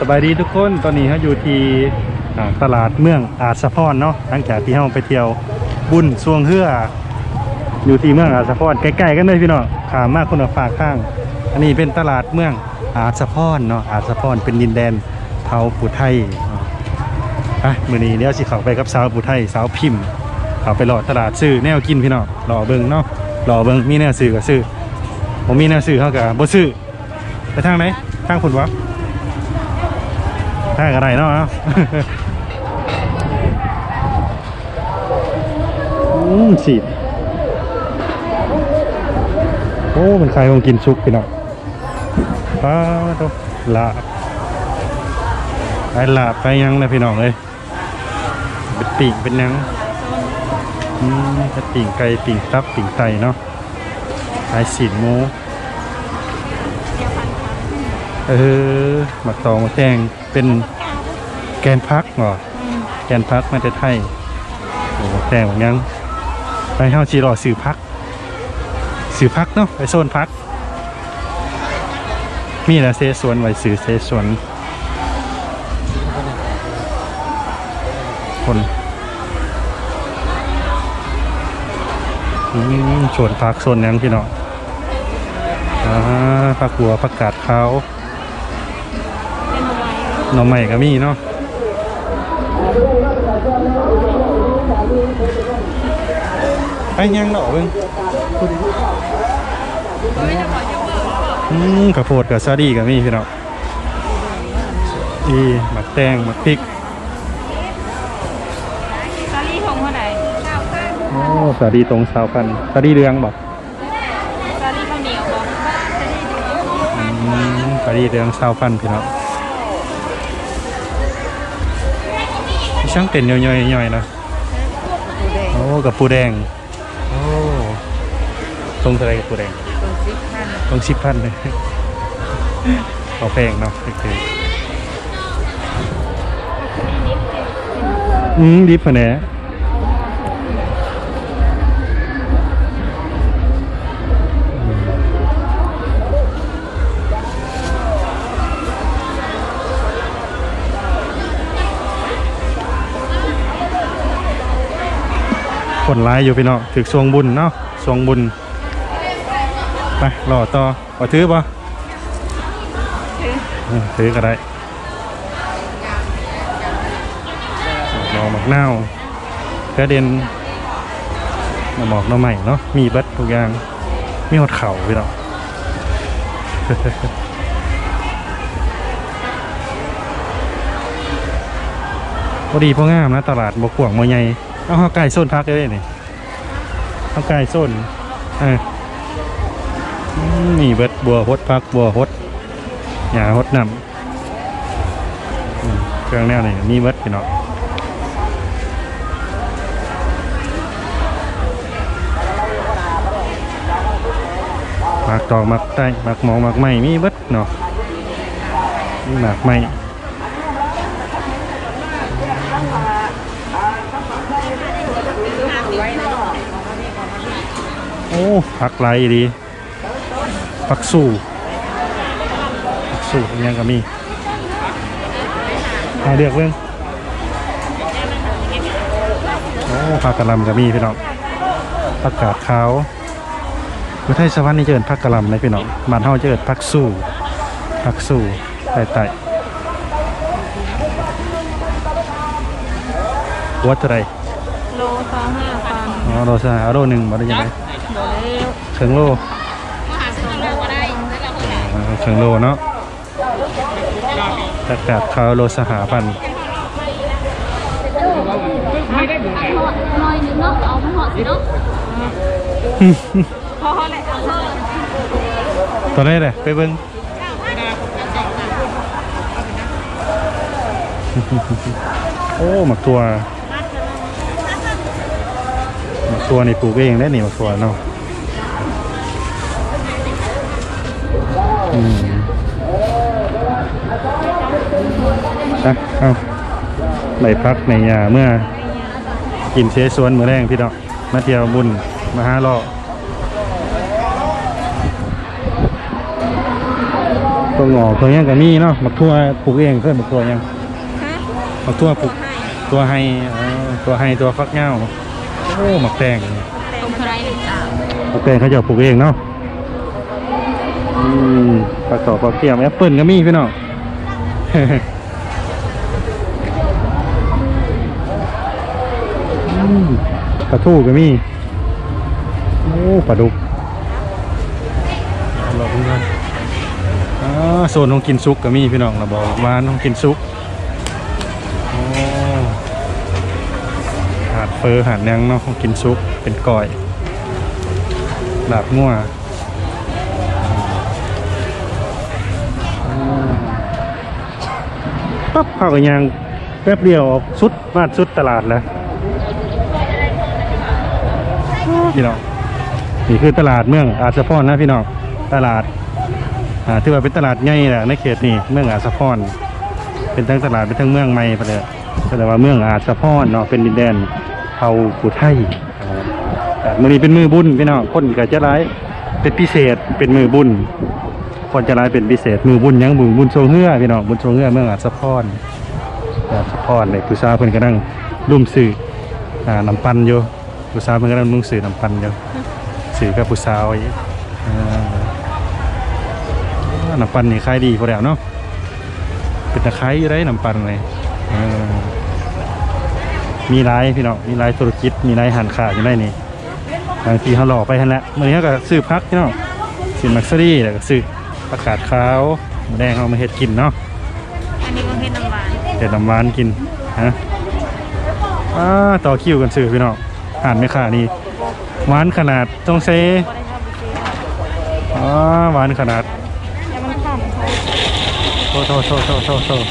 สบายดีทุกคนตอนนี้เขาอยู่ที่ตลาดเมืองอาสะพรเนาะหลังจากที่เราไปเที่ยวบุญสวงเฮืออยู่ที่เมืองอาสะพรใกล้ๆกันเลยพี่น้องขามากคนฝากข้าง อันนี้เป็นตลาดเมืองอาสะพรเนาะอาสะพรเป็นดินแดนเผาปุไทยอะมือนี้เดี๋ยวสิเขาไปกับสาวปุไทยสาวพิมพ์เขาไปรอตลาดซื้อแนวกินพี่น้องรอเบิงเนาะรอเบิงมีแนวซื้อก็ซื้อผมมีแนวซื้อเขาก็บ่ซื้อไปทางไหนทางคุณวะ ได้อะไรเนาะอืมสีดโอ้มันใครคงกินชุกพี่น้องป้าตัวลาบไปลาบไปยังนะพี่น้องเลยเป็นปีกเป็นยังอืมเป็นปีกไก่ปีกตับปีกไตเนาะไอสีดมู เออหมักตองมาแจงเป็นแกนพักเหรอแกนพักมาจะไทยโอ้แจ้งแบบยังไปเข้าชีรอสื่อพัก สื่อพักเนาะไปโซนพัก มีนะเซสวนไว้สื่อเซสวนคนอืมโซนพักโซนยังพี่เน้องอ่าผักบัวผักกาดขา หน่อไม้ก็มีเนาะไปยังดอกเบิ่งอืมข้าวโพดกับซาดีกับมีพี่น้องอีหมักแตงหมักพริกซาลี่ทงเท่าไหร่โอ้ซาดีตรงสาวพันธุ์ซาดีเรืองบอกซาลี่ข้าวเหนียวบอกอืมซาดีเรืองสาวพันธุ์พี่น้อง ช่างเต็นย่อยๆๆนะโอ้กับปูแดงโอ้ตรงอะไรกับปูแดงตรงสิบพันตรงชิพันเลยเอาแพงเนาะโอเคอืมดิฟแน่ คนร้ายอยู่พี่เนาะถึกสวงบุญเนาะสวงบุญไปรอต่อเอถือป่ะถืออก็ได้รอหมกเน่าวกระเด็นหมอกน้อใหม่เนาะมีบัดทุกอย่างมีหดเข่าพี่เนาะพอดีพองามนะตลาดบกขวงมอใหญ่ เอาข้าใกล้โซนพักได้นี่เข้าใกล้โซนอออืมนี่เบิดบัวฮดพักบัวฮดหญ้าฮดน้ำเครื่องแนวนี่มีเบิดพี่นาะหมากตอกหมากใต้หมากหมองหมากไม้มีเบิดเนาะมีหมากไม้ โอ้ ผักไหลดีผักสู้ผักสู้ยังก็มีเอาเดือกเบิ่งโอ้ผักกะหล่ำก็มีพี่น้องผักกาดขาวอยู่ไทยสวรรค์นี่เจริญผักกะหล่ำเลยพี่น้องบ้านเฮาเจริญผักสู้ผักสู้ไต่ไต่วัดเท่าไหรโลสองห้าพันอ๋อโลซะเอาโลหนึ่งบ่ได้ยังไง โดเร็วถึงโลมาหาสองโลก็ได้แล้วเราก็ได้ถึงโลเนาะแต่กาดขาวโลสหพันธ์ไม่ได้บุญหอดหน่อยหนึงเนาะเอามาหอดสิเนาะพอแหละเอาเท่าตอนนี้เลยไปเบิ้งโอ้หมักตัวหมัก ตัวนี่ปลูกเองได้นี่หมักตัวเนาะอืมอะเอาไหนพักในยาเมื่อกินเชสวนมือแรงพี่น้องมาเที่ยวบุญมาหาล่อตัวงอกตัวหยังก็มีเนาะมักทั่วปลูกเองเพื่อนมักทั่วหยังฮะมักทั่วปลูกให้ตัวให้อ๋อตัวให้ตัวฟักเงา โอ้หมักแตงตรงเท่าไรหนึ่งจ้าหมักแตงเขาจะปลูกเองเนาะอืมปลาสอบปลาเกียมแอปเปิลก็มีพี่น้องอืมปลาทูก็มี โอ้ปลาดุกเอาเราเพื่อนอ่าโซนของกินซุกก็มีพี่น้องเราบอกมาของกินซุกโอ้หาด เฟอร์หาดแนงเนาะของกินซุกเป็นก่อยหลาบงัวอืมปั๊บเข้ากันยังแป๊บเดียวออกสุดมาดสุดตลาดแล้วพี่น้องนี่คือตลาดเมืองอาสะพรนะพี่น้องตลาดอ่าถือว่าเป็นตลาดใหญ่แหละในเขตนี้เมืองอาสะพรเป็นทั้งตลาดเป็นทั้งเมืองใหม่ไปเลยแต่ว่าเมืองอาสะพรเนาะเป็นดินแดน เผ่ากุไทยมื้อนี้เป็นมือบุญพี่น้องคนก็จะร้ายเป็นพิเศษเป็นมือบุญคนจะร้ายเป็นพิเศษมือบุญยังมือบุญทรงเฮือพี่น้องบุญทรงเฮือเมืองอาสะพรอาสะพรในผู้สาวเพิ่นก็นั่งรุ่มสื่ออน้ำปันอยู่ผู้สาวมันก็ต้องนุ่งสื่อน้ำปันเดียสื่อกับผู้สาวอีกอ่าน้ำปันนี่ขายดีพอแล้วเนาะเป็นตะไคร้อยู่ได้น้ำปันเลยอ มีหลายพี่น้องมีหลายธุรกิจมีหลายหันขาอยู่ได้นี่บางทีเขาหล่อไปทันแหละมื่อนี้เขาก็ซื้อพักพี่น้องซื้อมักซรี่แล้วก็ซื้อผักกาดขาวหมูแดงเขามาเฮ็ดกินเนาะอันนี้ก็เฮ็ดน้ำหวานเฮ็ดน้ำหวานกินฮะอ่าต่อคิวกันซื้อพี่น้องอ่านไม่ขานี่หวานขนาดต้องเซก็ได้ชอบไปซื้ออ๋อหวานขนาดแต่มันขำเขาโทษโทษโทษโทษโทษ